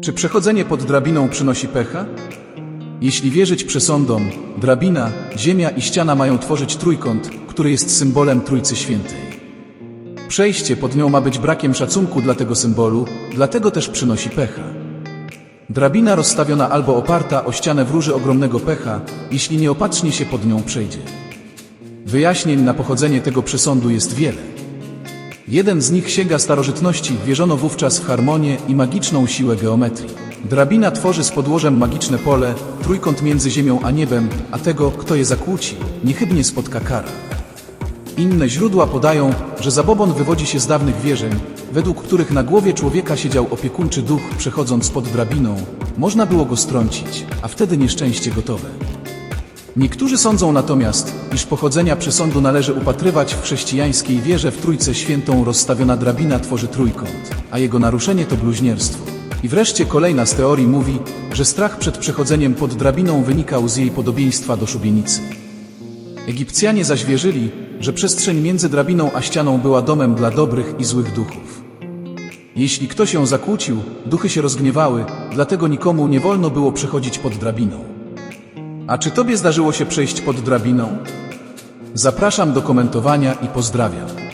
Czy przechodzenie pod drabiną przynosi pecha? Jeśli wierzyć przesądom, drabina, ziemia i ściana mają tworzyć trójkąt, który jest symbolem Trójcy Świętej. Przejście pod nią ma być brakiem szacunku dla tego symbolu, dlatego też przynosi pecha. Drabina rozstawiona albo oparta o ścianę wróży ogromnego pecha, jeśli nieopatrznie się pod nią przejdzie. Wyjaśnień na pochodzenie tego przesądu jest wiele. Jeden z nich sięga starożytności, wierzono wówczas w harmonię i magiczną siłę geometrii. Drabina tworzy z podłożem magiczne pole, trójkąt między ziemią a niebem, a tego, kto je zakłóci, niechybnie spotka kara. Inne źródła podają, że zabobon wywodzi się z dawnych wierzeń, według których na głowie człowieka siedział opiekuńczy duch, przechodząc pod drabiną, można było go strącić, a wtedy nieszczęście gotowe. Niektórzy sądzą natomiast, iż pochodzenia przesądu należy upatrywać w chrześcijańskiej wierze w Trójcę Świętą rozstawiona drabina tworzy trójkąt, a jego naruszenie to bluźnierstwo. I wreszcie kolejna z teorii mówi, że strach przed przechodzeniem pod drabiną wynikał z jej podobieństwa do szubienicy. Egipcjanie zaś wierzyli, że przestrzeń między drabiną a ścianą była domem dla dobrych i złych duchów. Jeśli ktoś ją zakłócił, duchy się rozgniewały, dlatego nikomu nie wolno było przechodzić pod drabiną. A czy tobie zdarzyło się przejść pod drabiną? Zapraszam do komentowania i pozdrawiam.